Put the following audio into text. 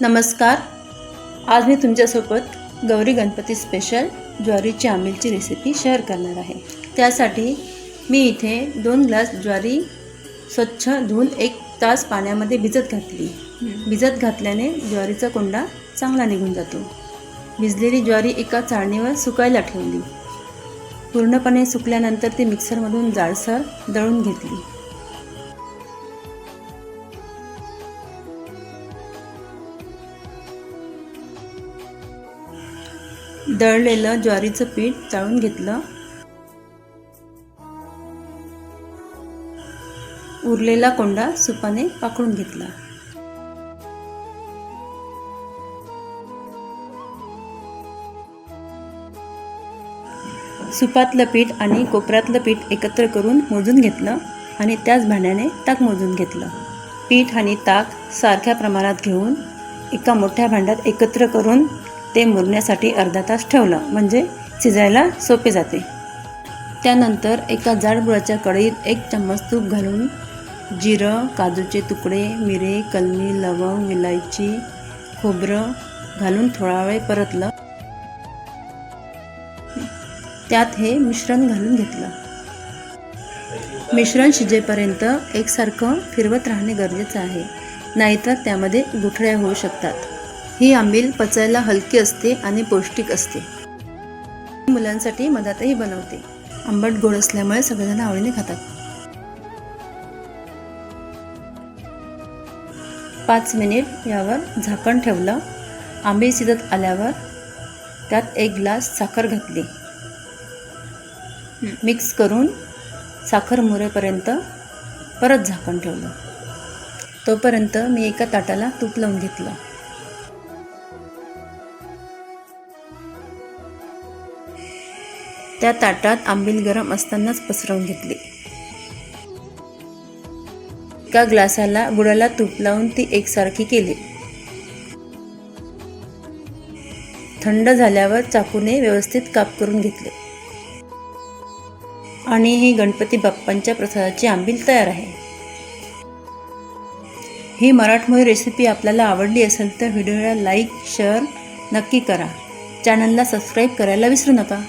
नमस्कार. आज मी तुमच्यासोबत गौरी गणपती स्पेशल ज्वारीची आंबीलची रेसिपी शेअर करणार आहे. त्यासाठी मी इथे दोन ग्लास ज्वारी स्वच्छ धुवून एक तास पाण्यामध्ये भिजत घातली. भिजत घातल्याने ज्वारीचा कोंडा चांगला निघून जातो. भिजलेली ज्वारी एका चाळणीवर सुकायला ठेवली. पूर्णपणे सुकल्यानंतर ती मिक्सरमधून जाडसर दळून घेतली. दळलेलं ज्वारीचं पीठ चाळून घेतलं. उरलेला कोंडा सुपाने पाकडून घेतला. सुपातलं पीठ आणि कोपऱ्यातलं पीठ एकत्र करून मोजून घेतलं आणि त्याच भांड्याने ताक मोजून घेतलं. पीठ आणि ताक सारख्या प्रमाणात घेऊन एका मोठ्या भांड्यात एकत्र करून ते मुरण्यासाठी अर्धा तास ठेवलं म्हणजे शिजायला सोपे जाते. त्यानंतर एका जाडबुळाच्या कढईत एक चम्मच तूप घालून जिरं काजूचे तुकडे मिरे कलमी लवंग विलायची खोबरं घालून थोडा वेळ परतलं. त्यात हे मिश्रण घालून घेतलं. मिश्रण शिजेपर्यंत एकसारखं फिरवत राहणे गरजेचं आहे नाहीतर त्यामध्ये गुठळ्या होऊ शकतात. ही आंबील पचायला हलकी असते आणि पौष्टिक असते. मुलांसाठी मधातही बनवते. आंबट गोड असल्यामुळे सगळेजण आवडीने खातात. पाच मिनिट यावर झाकण ठेवलं. आंबे शिजत आल्यावर त्यात एक ग्लास साखर घातली. मिक्स करून साखर मुरेपर्यंत परत झाकण ठेवलं. तोपर्यंत मी एका ताटाला तूप लावून घेतलं. त्या ताटात आंबील गरम असतानाच पसरवून घेतली. एका ग्लासाला गुळाला तूप लावून ती एकसारखी केली. थंड झाल्यावर चाकूने व्यवस्थित काप करून घेतले. आणि ही गणपती बाप्पांच्या प्रसादाची आंबील तयार आहे. ही मराठमोळी रेसिपी आपल्याला आवडली असेल तर व्हिडिओला लाईक शेअर नक्की करा. चॅनलला सबस्क्राईब करायला विसरू नका.